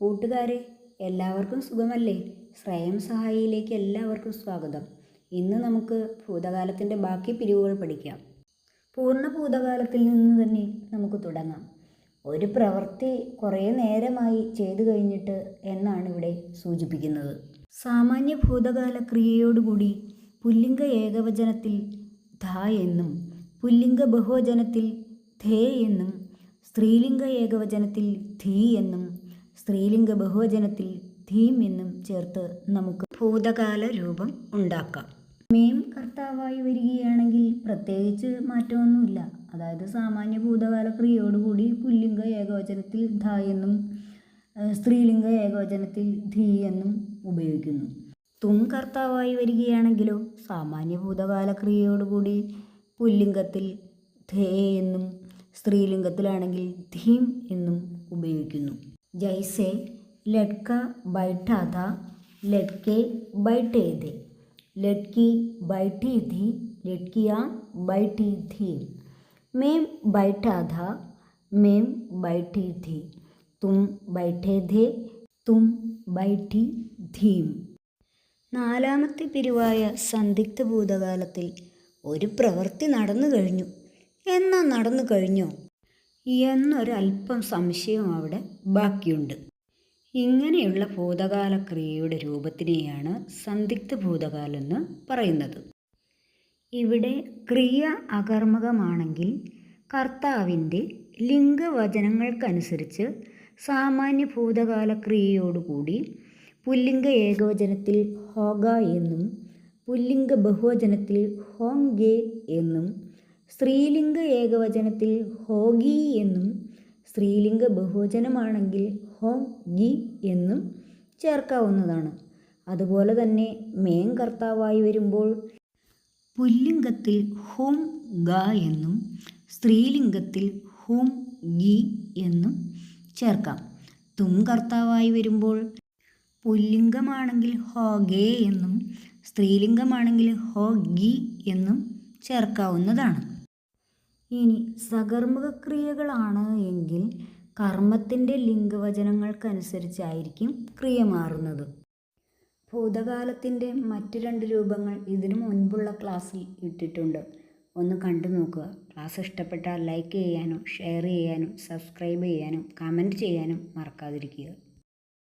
കൂട്ടുകാരെ എല്ലാവർക്കും സുഖമല്ലേ? ശ്രേയം സഹായിയിലേക്ക് എല്ലാവർക്കും സ്വാഗതം. ഇന്ന് നമുക്ക് ഭൂതകാലത്തിന്റെ ബാക്കി പിരിവുകൾ പഠിക്കാം. പൂർണ ഭൂതകാലത്തിൽ നിന്ന് തന്നെ നമുക്ക് തുടങ്ങാം. ഒരു പ്രവൃത്തി കുറേ നേരമായി ചെയ്തു കഴിഞ്ഞിട്ട് എന്നാണ് ഇവിടെ സൂചിപ്പിക്കുന്നത്. സാമാന്യ ഭൂതകാല ക്രിയയോടുകൂടി പുല്ലിംഗ ഏകവചനത്തിൽ ധ എന്നും പുല്ലിംഗ ബഹുവചനത്തിൽ ധേ എന്നും സ്ത്രീലിംഗ ഏകവചനത്തിൽ ധീ എന്നും സ്ത്രീലിംഗ ബഹുവചനത്തിൽ ധീം എന്നും ചേർത്ത് നമുക്ക് ഭൂതകാല രൂപം ഉണ്ടാക്കാം. മേം കർത്താവായി വരികയാണെങ്കിൽ പ്രത്യേകിച്ച് മാറ്റമൊന്നുമില്ല. അതായത് സാമാന്യ ഭൂതകാല ക്രിയയോടുകൂടി പുല്ലിംഗ ഏകവചനത്തിൽ ധ എന്നും സ്ത്രീലിംഗ ഏകവചനത്തിൽ ധീ എന്നും ഉപയോഗിക്കുന്നു. തും കർത്താവായി വരികയാണെങ്കിലോ സാമാന്യ ഭൂതകാല ക്രിയയോടുകൂടി പുല്ലിംഗത്തിൽ ധേ എന്നും സ്ത്രീലിംഗത്തിലാണെങ്കിൽ ധീം എന്നും ഉപയോഗിക്കുന്നു. ജൈസെ ലഡ്ക ബൈഠാ ഥാ ലഡ്കെ ബൈഠേ थे लड़की बैठी थी लड़कियाँ बैठी थी मैं बैठा था मैं बैठी थी तुम बैठे थे तुम बैठी थीം നാലാമത്തെ പിരിവായ സന്ദിഗ്ധ ഭൂതകാലത്തിൽ ഒരു പ്രവൃത്തി നടന്നു കഴിഞ്ഞു എന്നാ നടന്നു കഴിഞ്ഞോ എന്നൊരല്പം സംശയം അവിടെ ബാക്കിയുണ്ട്. ഇങ്ങനെയുള്ള ഭൂതകാല ക്രിയയുടെ രൂപത്തിനെയാണ് സന്ദിഗ്ധ ഭൂതകാലെന്ന് പറയുന്നത്. ഇവിടെ ക്രിയ അകർമ്മകമാണെങ്കിൽ കർത്താവിന്റെ ലിംഗവചനങ്ങൾക്കനുസരിച്ച് സാമാന്യ ഭൂതകാല ക്രിയയോടുകൂടി പുല്ലിംഗ ഏകവചനത്തിൽ ഹോഗ എന്നും പുല്ലിംഗ ബഹുവചനത്തിൽ ഹോങ്കെ എന്നും സ്ത്രീലിംഗ ഏകവചനത്തിൽ ഹോഗി എന്നും സ്ത്രീലിംഗ ബഹുവചനമാണെങ്കിൽ ഹോം ഗി എന്നും ചേർക്കാവുന്നതാണ്. അതുപോലെ തന്നെ മേം കർത്താവായി വരുമ്പോൾ പുല്ലിംഗത്തിൽ ഹോം ഗ എന്നും സ്ത്രീലിംഗത്തിൽ ഹോം ഗി എന്നും ചേർക്കാം. തും കർത്താവായി വരുമ്പോൾ പുല്ലിംഗമാണെങ്കിൽ ഹോഗേ എന്നും സ്ത്രീലിംഗമാണെങ്കിൽ ഹോ ഗി എന്നും ചേർക്കാവുന്നതാണ്. ഇനി സകർമ്മക ക്രിയകളാണ് എങ്കിൽ കർമ്മത്തിന്റെ ലിംഗവചനങ്ങൾക്കനുസരിച്ചായിരിക്കും ക്രിയ മാറുന്നത്. ഭൂതകാലത്തിന്റെ മറ്റു രണ്ട് രൂപങ്ങൾ ഇതിനു മുൻപുള്ള ക്ലാസ്സിൽ ഇട്ടിട്ടുണ്ട്. ഒന്ന് കണ്ടു നോക്കുക. ക്ലാസ് ഇഷ്ടപ്പെട്ടാൽ ലൈക്ക് ചെയ്യാനും ഷെയർ ചെയ്യാനും സബ്സ്ക്രൈബ് ചെയ്യാനും കമന്റ് ചെയ്യാനും മറക്കാതിരിക്കുക.